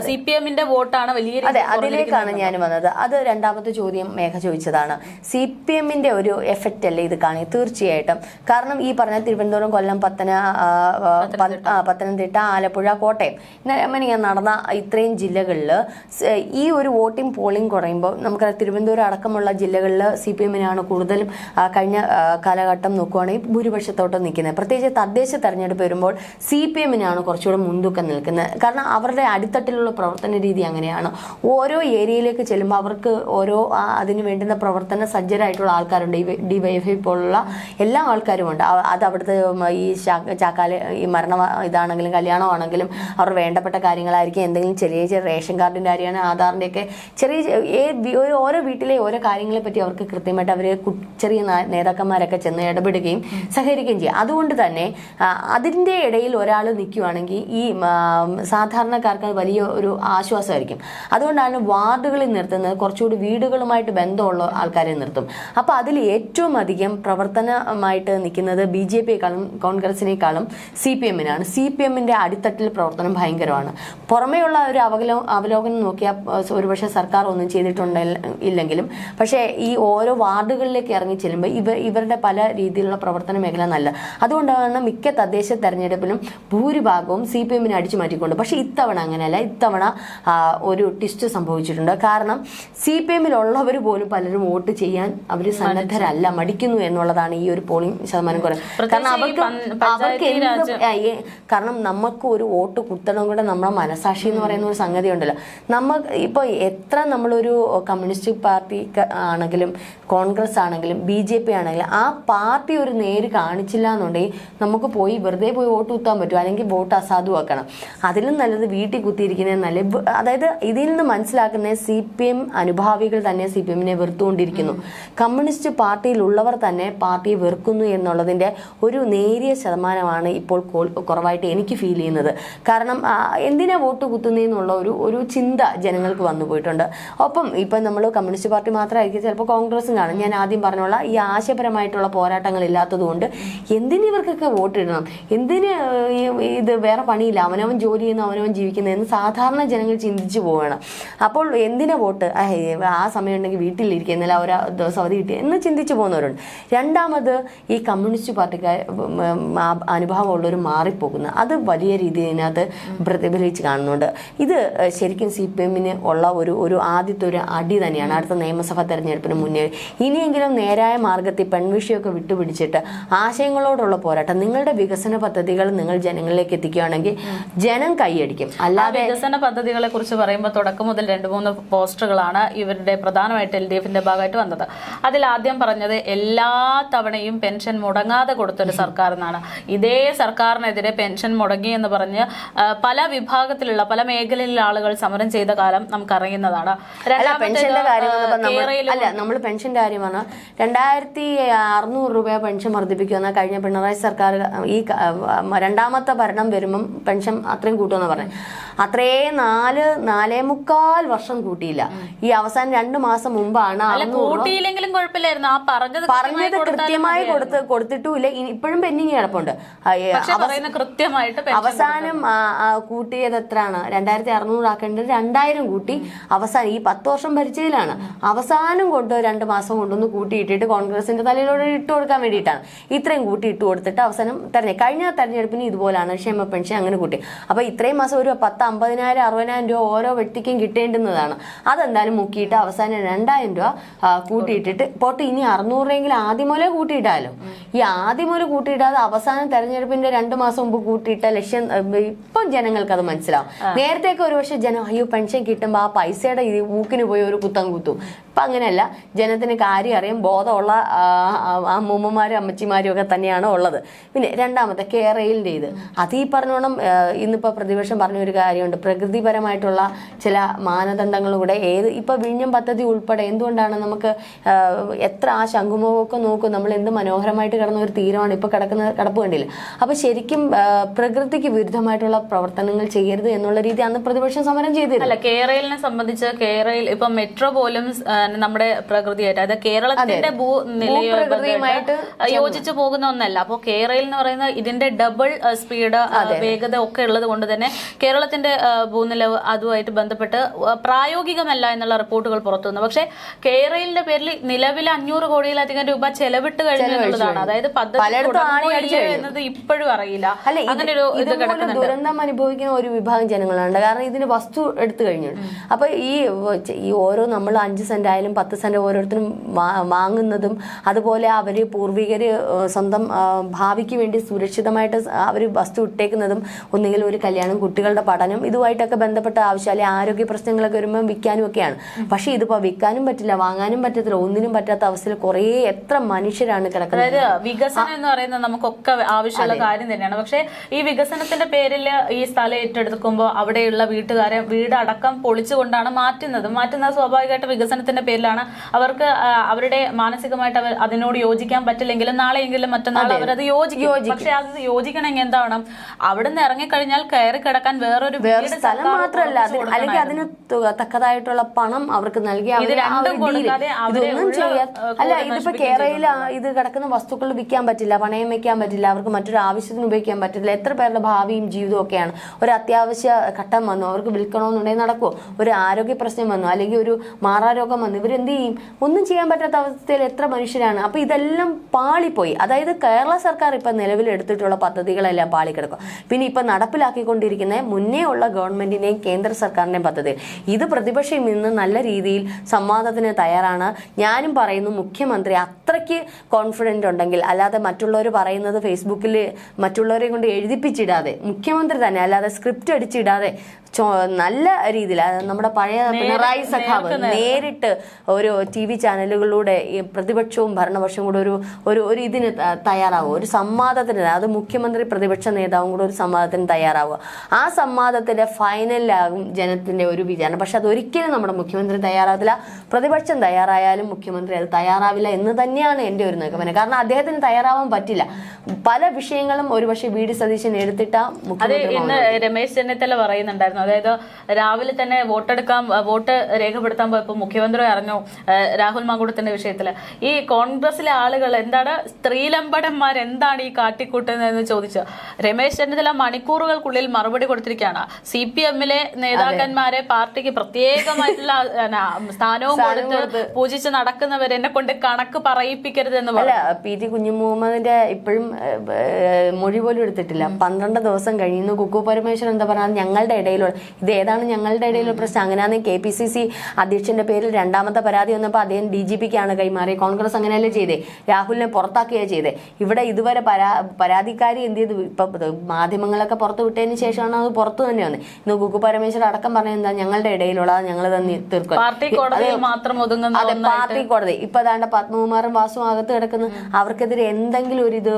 സി പി എമ്മിന്റെ വോട്ടാണ് വലിയ അതെ അതിലേക്കാണ് ഞാൻ വന്നത്. അത് രണ്ടാമത്തെ ചോദ്യം മേഘ ചോദിച്ചതാണ്. സി പി എമ്മിന്റെ ഒരു എഫക്റ്റ് അല്ലേ ഇത് കാണി തീർച്ചയായിട്ടും. കാരണം ഈ പറഞ്ഞ തിരുവനന്തപുരം കൊല്ലം പത്തന പത്തനംതിട്ട. ആലപ്പുഴ കോട്ടയം ഇങ്ങനെ ഞാൻ നടന്ന ഇത്രയും ജില്ലകളിൽ ഈ ഒരു വോട്ടിംഗ് പോളിംഗ് കുറയുമ്പോൾ നമുക്ക് തിരുവനന്തപുരം അടക്കമുള്ള ജില്ലകളിൽ സി പി എമ്മിനാണ് കൂടുതലും കഴിഞ്ഞ കാലഘട്ടം നോക്കുവാണെങ്കിൽ ഭൂരിപക്ഷത്തോട്ട് നിൽക്കുന്നത്. പ്രത്യേകിച്ച് തദ്ദേശ തെരഞ്ഞെടുപ്പ് വരുമ്പോൾ സി പി എമ്മിനാണ് കുറച്ചുകൂടെ മുൻതൂക്കം നിൽക്കുന്നത്. കാരണം അവരുടെ അടിത്തട്ടിലുള്ള പ്രവർത്തന രീതി അങ്ങനെയാണ്. ഓരോ ഏരിയയിലേക്ക് ചെല്ലുമ്പോൾ അവർക്ക് ഓരോ അതിന് വേണ്ടുന്ന പ്രവർത്തന സജ്ജരായിട്ടുള്ള ആൾക്കാരുണ്ട്. ഈ ഡിവൈഎഫ്ഐ പോലുള്ള എല്ലാ ആൾക്കാരും ഉണ്ട്. അത് അവിടുത്തെ ഈ ചാക്കാല ഈ മരണ ഇതാണെങ്കിലും കല്യാണമാണെങ്കിലും അവർ വേണ്ടപ്പെട്ട കാര്യങ്ങളായിരിക്കും. എന്തെങ്കിലും ചെറിയ ചെറിയ റേഷൻ കാർഡിന്റെ കാര്യമാണ് ആധാറിന്റെ ഒക്കെ ചെറിയ ഓരോ വീട്ടിലെ ഓരോ കാര്യങ്ങളെ പറ്റി അവർക്ക് കൃത്യമായിട്ട് അവർ ചെറിയ നാ- നേതാക്കന്മാരൊക്കെ ചെന്ന് ഇടപെടുകയും സഹകരിക്കുകയും ചെയ്യും. അതുകൊണ്ട് തന്നെ അതിന്റെ ഇടയിൽ ഒരാൾ നിൽക്കുവാണെങ്കിൽ ഈ സാധാരണക്കാർക്ക് വലിയ ഒരു ആശ്വാസമായിരിക്കും. അതുകൊണ്ടാണ് വാർഡുകളിൽ നിർത്തുന്നത്. കുറച്ചുകൂടി വീടുകളുമായിട്ട് ബന്ധമുള്ള ആൾക്കാരെ നിർത്തും. അപ്പോൾ അതിൽ ഏറ്റവും അധികം പ്രവർത്തനമായിട്ട് നിൽക്കുന്നത് ബി ജെ പിയെക്കാളും കോൺഗ്രസിനേക്കാളും സി പി എമ്മിനാണ്. സി പി എമ്മിന്റെ അടിത്തട്ടിൽ പ്രവർത്തനം ഭയങ്കരമാണ്. പുറമേയുള്ള ഒരു അവലോ അവലോകനം നോക്കിയാൽ ഒരുപക്ഷെ സർക്കാർ ഒന്നും ചെയ്തിട്ടുണ്ട് ഇല്ലെങ്കിലും പക്ഷേ ഈ ഓരോ വാർഡുകളിലേക്ക് ഇറങ്ങി ചെല്ലുമ്പോൾ ഇവ ഇവരുടെ പല രീതിയിലുള്ള പ്രവർത്തന മേഖല നല്ല. അതുകൊണ്ടാണ് മിക്ക തദ്ദേശ തെരഞ്ഞെടുപ്പിലും ഭൂരിഭാഗവും സി പി എമ്മിനെ അടിച്ചു മാറ്റിക്കൊണ്ട്. പക്ഷേ ഇത്തവണ അങ്ങനെയല്ല. ഇത്തവണ ഒരു ട്വിസ്റ്റ് സംഭവിച്ചിട്ടുണ്ട്. കാരണം സി പി എമ്മിലുള്ളവർ പോലും പലരും വോട്ട് ചെയ്യാൻ അവർ സന്നദ്ധരല്ല. മടിക്കുന്നു എന്നുള്ളതാണ് ഈ ഒരു പോളിംഗ് ശതമാനം കുറവ്. കാരണം അവർക്ക് അവർക്ക് കാരണം നമുക്ക് ഒരു വോട്ട് കുത്തണം കൂടെ നമ്മുടെ മനസാക്ഷി എന്ന് പറയുന്ന ഒരു സംഗതി ഉണ്ടല്ലോ. നമ്മൾ ഇപ്പോൾ എത്ര നമ്മളൊരു കമ്മ്യൂണിസ്റ്റ് പാർട്ടി ആണെങ്കിലും കോൺഗ്രസ് ആണെങ്കിലും ബി ജെ പി ആണെങ്കിലും ആ പാർട്ടി ഒരു നേര് കാണിച്ചില്ല എന്നുണ്ടെങ്കിൽ നമുക്ക് പോയി വെറുതെ പോയി വോട്ട് കുത്താൻ പറ്റും അല്ലെങ്കിൽ വോട്ട് അസാധുവാക്കണം അതിലും നല്ലത് വീട്ടിൽ കുത്തിയിരിക്കുന്നത് നല്ല അതായത് ഇതിൽ നിന്ന് മനസ്സിലാക്കുന്ന സി പി എം അനുഭാവികൾ തന്നെ സി പി എമ്മിനെ വെറുത്തുകൊണ്ടിരിക്കുന്നു. കമ്മ്യൂണിസ്റ്റ് പാർട്ടിയിലുള്ളവർ തന്നെ പാർട്ടിയെ വെറുക്കുന്നു എന്നുള്ളതിന്റെ ഒരു നേരിയ ശതമാനമാണ് ഇപ്പോൾ കുറവായിട്ട് എനിക്ക് ഫീൽ ചെയ്യുന്നത്. കാരണം എന്തിനാ വോട്ട് കുത്തുന്നതെന്നുള്ള ഒരു ഒരു ചിന്ത ജനങ്ങൾക്ക് വന്നു പോയിട്ടുണ്ട്. ഒപ്പം ഇപ്പം നമ്മൾ കമ്മ്യൂണിസ്റ്റ് പാർട്ടി മാത്രമായിരിക്കും ചിലപ്പോൾ കോൺഗ്രസും കാണും. ഞാൻ ആദ്യം പറഞ്ഞോളാം ഈ ആശയപരമായിട്ടുള്ള പോരാട്ടങ്ങൾ ഇല്ലാത്തതുകൊണ്ട് എന്തിന് ഇവർക്കൊക്കെ വോട്ടിടണം? എന്തിന് ഇത് വേറെ പണിയില്ല? അവനവൻ ജോലി ചെയ്യുന്ന അവനവൻ ജീവിക്കുന്നതെന്ന് സാധാരണ ജനങ്ങൾ ചിന്തിച്ചു പോവുകയാണ്. അപ്പോൾ എന്തിനാ വോട്ട്? ആ, സമയം ഉണ്ടെങ്കിൽ വീട്ടിലിരിക്കുക എന്നാലും അവർ ദിവസം അവധി കിട്ടി എന്ന് ചിന്തിച്ചു പോകുന്നവരുണ്ട്. രണ്ടാമത് ഈ കമ്മ്യൂണിസ്റ്റ് പാർട്ടിക്കാർ അനുഭവമുള്ളവർ മാറിപ്പോകുന്നു. അത് വലിയ രീതിയിൽ ഇതിനകത്ത് പ്രതിഫലിച്ച് കാണുന്നുണ്ട്. ഇത് ശരിക്കും സി പി എമ്മിന് ഉള്ള ഒരു ഒരു ആദ്യത്തെ ഒരു അടി തന്നെയാണ്. അടുത്ത നിയമസഭാ തെരഞ്ഞെടുപ്പിന് മുന്നേ. ഇനിയെങ്കിലും നേരായ മാർഗത്തിൽ പെൺവിഷയമൊക്കെ വിട്ടുപിടിച്ചിട്ട് ആശയങ്ങളോടുള്ള പോരാട്ടം. നിങ്ങളുടെ വികസന പദ്ധതികൾ നിങ്ങൾ ജനങ്ങളിലേക്ക് എത്തിക്കുകയാണെങ്കിൽ ജനം കൈയടിക്കും. അല്ലാതെ വികസന പദ്ധതികളെ കുറിച്ച് പറയുമ്പോൾ തുടക്കം മുതൽ രണ്ട് മൂന്ന് പോസ്റ്ററുകളാണ് ഇവരുടെ പ്രധാനമായിട്ട് എൽ ഡി എഫിന്റെ ഭാഗമായിട്ട് വന്നത്. അതിൽ ആദ്യം പറഞ്ഞത് എല്ലാ തവണയും പെൻഷൻ മുടങ്ങാതെ കൊടുത്തൊരു സർക്കാർ എന്നാണ് ഇതേ സർക്കാരിനെതിരെ പെൻഷൻ മുടങ്ങി എന്ന് പറഞ്ഞ് പല വിഭാഗത്തിലുള്ള പല മേഖലയിലുള്ള ആളുകൾ സമരം ചെയ്ത കാലം നമുക്കറിയുന്നതാണ്. കാര്യം നമ്മൾ പെൻഷന്റെ കാര്യമാണ്. രണ്ടായിരത്തി അറുന്നൂറ് രൂപ പെൻഷൻ വർദ്ധിപ്പിക്കുമെന്ന കഴിഞ്ഞ പിണറായി സർക്കാർ ഈ രണ്ടാമത്തെ ഭരണം വരുമ്പം പെൻഷൻ അത്രയും കൂട്ടുമെന്ന് പറഞ്ഞു. അത്രേ നാല് നാലേ മുക്കാൽ വർഷം കൂട്ടിയില്ല. ഈ അവസാനം രണ്ട് മാസം മുമ്പാണ് കൂട്ടിയില്ലെങ്കിലും കുഴപ്പമില്ലായിരുന്നു. ആ പറഞ്ഞത് പറഞ്ഞത് കൃത്യമായി കൊടുത്ത് കൊടുത്തിട്ടുമില്ല. ഇപ്പോഴും പെൻഡിങ് കിടപ്പുണ്ട്. അവസാനം കൂട്ടിയത് എത്രയാണ്? രണ്ടായിരത്തി അറുന്നൂറ് ആക്കേണ്ടത് രണ്ടായിരം കൂട്ടി അവസാനം ഈ പത്ത് വർഷം ഭരിച്ചതിലാണ്. അവസാനം കൊണ്ട് രണ്ട് മാസം കൊണ്ടൊന്ന് കൂട്ടിയിട്ടിട്ട് കോൺഗ്രസിന്റെ തലയിലൂടെ ഇട്ട് കൊടുക്കാൻ വേണ്ടിയിട്ടാണ്. ഇത്രയും കൂട്ടി ഇട്ട് കൊടുത്തിട്ട് അവസാനം തെരഞ്ഞെ കഴിഞ്ഞ തെരഞ്ഞെടുപ്പിന് ഇതുപോലാണ് ക്ഷേമ പെൻഷൻ അങ്ങനെ കൂട്ടി. അപ്പൊ ഇത്രയും മാസം ഒരു പത്ത് അമ്പതിനായിരം അറുപതിനായിരം രൂപ ഓരോ വ്യക്തിക്കും കിട്ടേണ്ടുന്നതാണ്. അതെന്തായാലും മുക്കിയിട്ട് അവസാനം രണ്ടായിരം രൂപ കൂട്ടിയിട്ടിട്ട് പോട്ട് ഇനി അറുന്നൂറെങ്കിലും ആദ്യം മുതലേ കൂട്ടിയിട്ടാലോ? ഈ ആദ്യം മുതൽ കൂട്ടിയിടാതെ അവസാനം തെരഞ്ഞെടുപ്പിന്റെ രണ്ട് മാസം മുമ്പ് കൂട്ടിയിട്ട ലക്ഷ്യം ഇപ്പം ജനങ്ങൾക്ക് അത് മനസ്സിലാവും. നേരത്തെയൊക്കെ ഒരു പക്ഷെ ജനം അയ്യോ പെൻഷൻ കിട്ടുമ്പോൾ ആ പൈസയുടെ ഈ ഊക്കിന് പോയി ഒരു കുത്തം കുത്തും. ഇപ്പം അങ്ങനെയല്ല ജനത്തിന് കാര്യം അറിയാം ബോധമുള്ള അമ്മൂമ്മമാരും അമ്മച്ചിമാരും ഒക്കെ തന്നെയാണ് ഉള്ളത്. പിന്നെ രണ്ടാമത്തെ കേരളിന്റെ ഇത്. അത് ഈ പറഞ്ഞോണം ഇന്നിപ്പോൾ പ്രതിപക്ഷം പറഞ്ഞ ഒരു കാര്യമുണ്ട്. പ്രകൃതിപരമായിട്ടുള്ള ചില മാനദണ്ഡങ്ങളും കൂടെ ഏത് ഇപ്പോൾ വിഴിഞ്ഞം പദ്ധതി ഉൾപ്പെടെ എന്തുകൊണ്ടാണ് നമുക്ക് എത്ര ആ ശംഖുമുഖമൊക്കെ നോക്കും നമ്മൾ എന്ത് മനോഹരമായിട്ട് കിടന്ന ഒരു തീരമാണ് ഇപ്പോൾ കിടക്കുന്ന കിടപ്പ് കണ്ടില്ല? അപ്പോൾ ശരിക്കും പ്രകൃതിക്ക് വിരുദ്ധമായിട്ടുള്ള പ്രവർത്തനങ്ങൾ ചെയ്യരുത് എന്നുള്ള രീതി അന്ന് പ്രതിപക്ഷം സമരം ചെയ്തിരുന്നു അല്ല കേരളിനെ സംബന്ധിച്ച് കേരളയിൽ ഇപ്പം മെട്രോ പോലും നമ്മുടെ പ്രകൃതിയായിട്ട്. അതായത് കേരളത്തിന്റെ ഭൂ നിലയുമായിട്ട് യോജിച്ചു പോകുന്ന ഒന്നല്ല. അപ്പോൾ കേരളയിൽ എന്ന് പറയുന്ന ഇതിന്റെ ഡബിൾ സ്പീഡ് വേഗത ഒക്കെ ഉള്ളത് കൊണ്ട് തന്നെ കേരളത്തിന്റെ ഭൂനിലവ് അതുമായിട്ട് ബന്ധപ്പെട്ട് പ്രായോഗികമല്ല എന്നുള്ള റിപ്പോർട്ടുകൾ പുറത്തു വന്നു. പക്ഷേ കേരളിന്റെ പേരിൽ നിലവിൽ അഞ്ഞൂറ് കോടിയിലധികം രൂപ ചെലവിട്ട് കഴിഞ്ഞു എന്നുള്ളതാണ്. അതായത് പദ്ധതി എന്നത് ഇപ്പോഴും അറിയില്ല. അങ്ങനെ ഒരു ഇത് കിടക്കുന്നുണ്ട്. ദുരന്തം അനുഭവിക്കുന്ന ഒരു വിഭാഗം ജനങ്ങളുണ്ട്. കാരണം ഇതിന് വസ്തു എടുത്തു കഴിഞ്ഞു. അപ്പൊ ഈ ഈ ഓരോ നമ്മൾ അഞ്ച് സെന്റ് ആയാലും പത്ത് സെന്റ് ഓരോരുത്തരും വാങ്ങുന്നതും അതുപോലെ അവർ പൂർവികർ സ്വന്തം ഭാവിക്ക് വേണ്ടി സുരക്ഷിതമായിട്ട് അവർ വസ്തു ഇട്ടേക്കുന്നതും ഒന്നുകിൽ ഒരു കല്യാണം കുട്ടികളുടെ പഠനം ഇതുമായിട്ടൊക്കെ ബന്ധപ്പെട്ട ആവശ്യം അല്ലെങ്കിൽ ആരോഗ്യ പ്രശ്നങ്ങളൊക്കെ വരുമ്പോൾ വിൽക്കാനും ഒക്കെയാണ്. പക്ഷേ ഇതിപ്പോൾ വിൽക്കാനും പറ്റില്ല വാങ്ങാനും പറ്റത്തില്ല ഒന്നിനും പറ്റാത്ത അവസ്ഥയിൽ കുറേ എത്ര മനുഷ്യരാണ് കിടക്കുന്നത്. അതായത് വികസനം എന്ന് പറയുന്നത് നമുക്കൊക്കെ ആവശ്യമുള്ള കാര്യം തന്നെയാണ്. പക്ഷേ ഈ വികസനത്തിന്റെ പേരിൽ ഈ സ്ഥലം ഏറ്റെടുക്കുമ്പോൾ അവിടെയുള്ള വീട്ടുകാരെ വീടടക്കം പൊളിച്ചുകൊണ്ടാണ് മാറ്റുന്നത്. മാറ്റുന്നത് സ്വാഭാവികമായിട്ട് വികസനത്തിന്റെ പേരിലാണ് അവർക്ക് അവരുടെ മാനസികമായിട്ട് അവർ അതിനോട് യോജിക്കാൻ പറ്റില്ലെങ്കിലും നാളെയെങ്കിലും മറ്റന്നാൾ അവരത് യോജിക്കും. പക്ഷെ അത് യോജിക്കണമെങ്കിൽ എന്താവണം? അവിടുന്ന് ഇറങ്ങിക്കഴിഞ്ഞാൽ കയറി കിടക്കാൻ വേറൊരു വേറെ സ്ഥലം മാത്രമല്ല. അല്ലെങ്കിൽ അതിന് തക്കതായിട്ടുള്ള പണം അവർക്ക് നൽകി ഇതൊന്നും ചെയ്യാൻ അല്ല ഇതിപ്പോ കേരളയിൽ ഇത് കിടക്കുന്ന വസ്തുക്കൾ വിൽക്കാൻ പറ്റില്ല പണയം വെക്കാൻ പറ്റില്ല അവർക്ക് മറ്റൊരു ആവശ്യത്തിന് ഉപയോഗിക്കാൻ പറ്റില്ല. എത്ര പേരുടെ ഭാവിയും ജീവിതവും ഒക്കെയാണ്. ഒരു അത്യാവശ്യ ഘട്ടം വന്നു. അവർക്ക് വിൽക്കണമെന്നുണ്ടെങ്കിൽ നടക്കുമോ ഒരു ആരോഗ്യ പ്രശ്നം വന്നു. അല്ലെങ്കിൽ ഒരു മാറാരോഗം വന്നു. ഇവരെന്ത് ചെയ്യും? ഒന്നും ചെയ്യാൻ പറ്റാത്ത അവസ്ഥയിൽ എത്ര മനുഷ്യരാണ്. അപ്പൊ ഇതെല്ലാം പാളിപ്പോയി. അതായത് കേരള സർക്കാർ ഇപ്പൊ നിലവിലെടുത്തിട്ടുള്ള പദ്ധതികളെല്ലാം പാളിക്കിടക്കും. പിന്നെ ഇപ്പൊ നടപ്പിലാക്കിക്കൊണ്ടിരിക്കുന്ന മുന്നേ ഉള്ള ഗവൺമെന്റിന്റെയും കേന്ദ്ര സർക്കാരിന്റെയും പദ്ധതി ഇത് പ്രതിപക്ഷം ഇന്ന് നല്ല രീതിയിൽ സംവാദത്തിന് തയ്യാറാണ്. ഞാനും പറയുന്നു മുഖ്യമന്ത്രി അത്രയ്ക്ക് കോൺഫിഡന്റ് ഉണ്ടെങ്കിൽ അല്ലാതെ മറ്റുള്ളവർ പറയുന്നത് ഫേസ്ബുക്കിൽ മറ്റുള്ളവരെ കൊണ്ട് എഴുതിപ്പിച്ചിടാതെ മുഖ്യമന്ത്രി തന്നെ അല്ലാതെ സ്ക്രിപ്റ്റ് അടിച്ചിടാതെ നല്ല രീതിയിൽ നമ്മുടെ പഴയ പിണറായി സഖാവ് നേരിട്ട് ഒരു ടി വി ചാനലുകളിലൂടെ ഈ പ്രതിപക്ഷവും ഭരണപക്ഷവും കൂടെ ഒരു ഒരു ഒരു ഇതിന് തയ്യാറാവുക. ഒരു സംവാദത്തിന് അത് മുഖ്യമന്ത്രി പ്രതിപക്ഷ നേതാവും കൂടെ ഒരു സംവാദത്തിന് തയ്യാറാവുക. ആ സംവാദത്തിന്റെ ഫൈനലിലാകും ജനത്തിന്റെ ഒരു വിചാരണ പക്ഷെ അതൊരിക്കലും നമ്മുടെ മുഖ്യമന്ത്രി തയ്യാറാവില്ല പ്രതിപക്ഷം തയ്യാറായാലും മുഖ്യമന്ത്രി അത് തയ്യാറാവില്ല എന്ന് തന്നെയാണ് എന്റെ ഒരു നിഗമനം. കാരണം അദ്ദേഹത്തിന് തയ്യാറാവാൻ പറ്റില്ല. പല വിഷയങ്ങളും ഒരുപക്ഷെ വി ഡി സതീശൻ എടുത്തിട്ട അത് ഇന്ന് രമേശ് ചെന്നിത്തല പറയുന്നുണ്ടായിരുന്നു. അതായത് രാവിലെ തന്നെ വോട്ടെടുക്കാൻ വോട്ട് രേഖപ്പെടുത്താൻ പോയപ്പോൾ മുഖ്യമന്ത്രി അറിഞ്ഞു? രാഹുൽ മാങ്കൂട്ടത്തിന്റെ വിഷയത്തിൽ. ഈ കോൺഗ്രസിലെ ആളുകൾ എന്താണ്? സ്ത്രീലമ്പടന്മാർ എന്താണ് ഈ കാട്ടിക്കൂട്ടുന്നത് എന്ന് ചോദിച്ചു രമേശ് ചെന്നിത്തല മണിക്കൂറുകൾക്കുള്ളിൽ മറുപടി കൊടുത്തിരിക്കുകയാണ്. സി പി എമ്മിലെ നേതാക്കന്മാരെ പാർട്ടിക്ക് പ്രത്യേകമായിട്ടുള്ള സ്ഥാനവും കൊടുത്ത് പൂജിച്ച് നടക്കുന്നവർ എന്നെ കൊണ്ട് കണക്ക് പറയിപ്പിക്കരുത് എന്ന് പറഞ്ഞു. അല്ല പി. ടി. കുഞ്ഞുമുഹമ്മദിന്റെ ഇപ്പോഴും മൊഴി പോലും എടുത്തിട്ടില്ല. പന്ത്രണ്ട് ദിവസം കഴിയുന്നു. കുക്കു പരമേശ്വരൻ എന്താ പറഞ്ഞാൽ ഞങ്ങളുടെ ഇടയിലുള്ള ഇത് ഏതാണ് ഞങ്ങളുടെ ഇടയിലുള്ള പ്രശ്നം? അങ്ങനെയാണെങ്കിൽ കെ പി സി സി അധ്യക്ഷന്റെ പേരിൽ രണ്ടാമത്തെ പരാതി വന്നപ്പോൾ അദ്ദേഹം ഡി ജി പിക്കാണ് കൈമാറി കോൺഗ്രസ് അങ്ങനെയല്ലേ ചെയ്തേ? രാഹുലിനെ പുറത്താക്കുകയാണ് ചെയ്തേ. ഇവിടെ ഇതുവരെ പരാ പരാതിക്കാരി എന്ത് ചെയ്തു? ഇപ്പം മാധ്യമങ്ങളൊക്കെ പുറത്തു വിട്ടതിന് ശേഷമാണ് അത് പുറത്തു തന്നെ വന്നത് ഇന്ന് കുക്കു പരമേശ്വരൻ അടക്കം പറഞ്ഞ എന്താ? ഞങ്ങളുടെ ഇടയിലുള്ള ഞങ്ങൾ തന്നെ തീർക്കും. അതെ. പാർട്ടി കോടതി. ഇപ്പൊ അതാണ്ട് പത്മകുമാറും വാസും അകത്ത് കിടക്കുന്നു. അവർക്കെതിരെ എന്തെങ്കിലും ഒരു ഇത്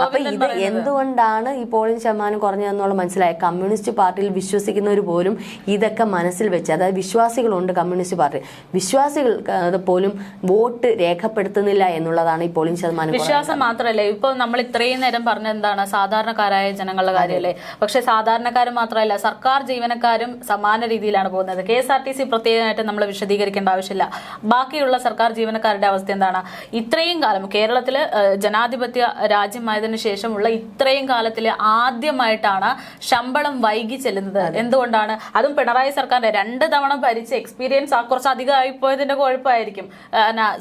അപ്പൊ ഇത് എന്തുകൊണ്ടാണ് ഈ പോളിംഗ് ശതമാനം കുറഞ്ഞതെന്നുള്ള മനസ്സിലായ. കമ്മ്യൂണിസ്റ്റ് പാർട്ടിയിൽ വിശ്വസിക്കുന്നവർ പോലും ഇതൊക്കെ മനസ്സിൽ വെച്ച് അതായത് വിശ്വാസികളുണ്ട് കമ്മ്യൂണിസ്റ്റ് പാർട്ടി. വിശ്വാസികൾ പോലും വോട്ട് രേഖപ്പെടുത്തുന്നില്ല എന്നുള്ളതാണ് ഈ പോളിംഗ് ശതമാനം വിശ്വാസം മാത്രമല്ല ഇപ്പൊ നമ്മൾ ഇത്രയും നേരം പറഞ്ഞ എന്താണ് സാധാരണക്കാരായ ജനങ്ങളുടെ കാര്യമല്ലേ? പക്ഷെ സാധാരണക്കാരും മാത്രമല്ല സർക്കാർ ജീവനക്കാരും സമാന രീതിയിലാണ് പോകുന്നത്. K S R T C പ്രത്യേകമായിട്ട് നമ്മൾ വിശദീകരിക്കേണ്ട ആവശ്യമില്ല. ബാക്കിയുള്ള സർക്കാർ ജീവനക്കാരുടെ അവസ്ഥ എന്താണ്? ഇത്രയും കാലം കേരളത്തിൽ ജനാധിപത്യ രാജ്യമായതിനു ശേഷമുള്ള ഇത്രയും കാലത്തിൽ ആദ്യമായിട്ടാണ് ശമ്പളം വൈകി ചെല്ലുന്നത്. എന്തുകൊണ്ടാണ്? അതും പിണറായി സർക്കാരിന്റെ രണ്ട് തവണ ഭരിച്ച എക്സ്പീരിയൻസ് കുറച്ച് അധികമായി പോയതിന്റെ കുഴപ്പമായിരിക്കും.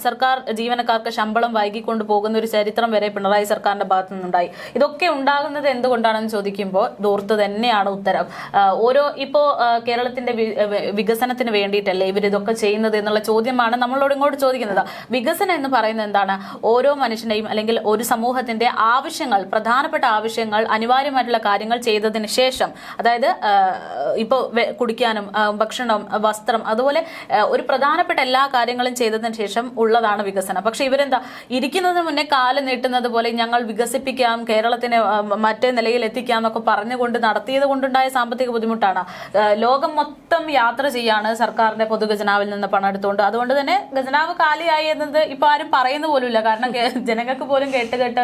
സർക്കാർ ജീവനക്കാർക്ക് ശമ്പളം വൈകിക്കൊണ്ട് പോകുന്ന ഒരു ചരിത്രം വരെ പിണറായി സർക്കാരിന്റെ ഭാഗത്തു നിന്നുണ്ടായി. ഇതൊക്കെ ഉണ്ടാകുന്നത് എന്തുകൊണ്ടാണെന്ന് ചോദിക്കുമ്പോൾ ദൂർത്ത് തന്നെയാണ് ഉത്തരം. ഓരോ ഇപ്പോ കേരളത്തിന്റെ വികസനത്തിന് വേണ്ടിയിട്ടല്ലേ ഇവർ ഇതൊക്കെ ചെയ്യുന്നത് എന്നുള്ള ചോദ്യമാണ് നമ്മളോട് ഇങ്ങോട്ട് ചോദിക്കുന്നത്. വികസനം എന്ന് പറയുന്നത് എന്താണ്? ഓരോ മനുഷ്യന്റെയും അല്ലെങ്കിൽ ഒരു സമൂഹത്തിന്റെ ആവശ്യങ്ങൾ പ്രധാനപ്പെട്ട ആവശ്യങ്ങൾ അനിവാര്യമായിട്ടുള്ള കാര്യങ്ങൾ ചെയ്തതിന് ശേഷം അതായത് ഇപ്പോൾ കുടിക്കാനും ഭക്ഷണം വസ്ത്രം അതുപോലെ ഒരു പ്രധാനപ്പെട്ട എല്ലാ കാര്യങ്ങളും ചെയ്തതിന് ശേഷം ഉള്ളതാണ് വികസനം. പക്ഷെ ഇവരെന്താ ഇരിക്കുന്നതിന് മുന്നേ കാൽ നീട്ടുന്നത് പോലെ ഞങ്ങൾ വികസിപ്പിക്കാം കേരളത്തിനെ മറ്റേ നിലയിൽ എത്തിക്കാം എന്നൊക്കെ പറഞ്ഞുകൊണ്ട് നടത്തിയത് കൊണ്ടുണ്ടായ സാമ്പത്തിക ബുദ്ധിമുട്ടാണ്. ലോകം മൊത്തം യാത്ര ചെയ്യാണ് സർക്കാരിന്റെ പൊതുഖജനാവിൽ നിന്ന് പണം എടുത്തുകൊണ്ട്. അതുകൊണ്ട് തന്നെ ഖജനാവ് കാലിയായി എന്നത് ഇപ്പൊ ആരും പറയുന്ന പോലുമില്ല. കാരണം ജനങ്ങൾക്ക് പോലും കേട്ട് കേട്ട്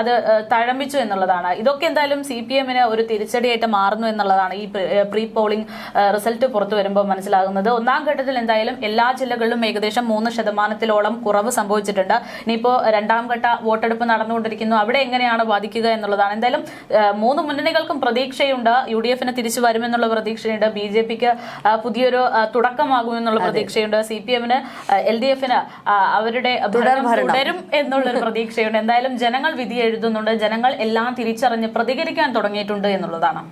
അത് തഴമ്പിച്ചു എന്നുള്ളതാണ്. ഇതൊക്കെ എന്തായാലും സി പി എമ്മിന് ഒരു തിരിച്ചടിയായിട്ട് മാറുന്നു എന്നുള്ളതാണ് ഈ പ്രീ പോളിംഗ് റിസൾട്ട് പുറത്തു വരുമ്പോൾ മനസ്സിലാകുന്നത്. ഒന്നാം ഘട്ടത്തിൽ എന്തായാലും എല്ലാ ജില്ലകളിലും ഏകദേശം മൂന്ന് ശതമാനത്തിലോളം കുറവ് സംഭവിച്ചിട്ടുണ്ട്. ഇനിയിപ്പോൾ രണ്ടാം ഘട്ട വോട്ടെടുപ്പ് നടന്നുകൊണ്ടിരിക്കുന്നു. അവിടെ എങ്ങനെയാണ് ബാധിക്കുക എന്നുള്ളതാണ്. എന്തായാലും മൂന്ന് മുന്നണികൾക്കും പ്രതീക്ഷയുണ്ട്. യു ഡി എഫിന് തിരിച്ചു വരുമെന്നുള്ള പ്രതീക്ഷയുണ്ട്. ബി ജെ പിക്ക് പുതിയൊരു തുടക്കമാകുമെന്നുള്ള പ്രതീക്ഷയുണ്ട്. സി പി എമ്മിന് എൽ ഡി എഫിന് അവരുടെ തുടരും എന്നുള്ളൊരു പ്രതീക്ഷയുണ്ട്. എന്തായാലും ജനങ്ങൾ വിധി എഴുതുന്നുണ്ട്. ജനങ്ങൾ എല്ലാം തിരിച്ചറിഞ്ഞ് പ്രതികരിക്കാൻ തുടങ്ങിയിട്ടുണ്ട് എന്നുള്ളതാണ്.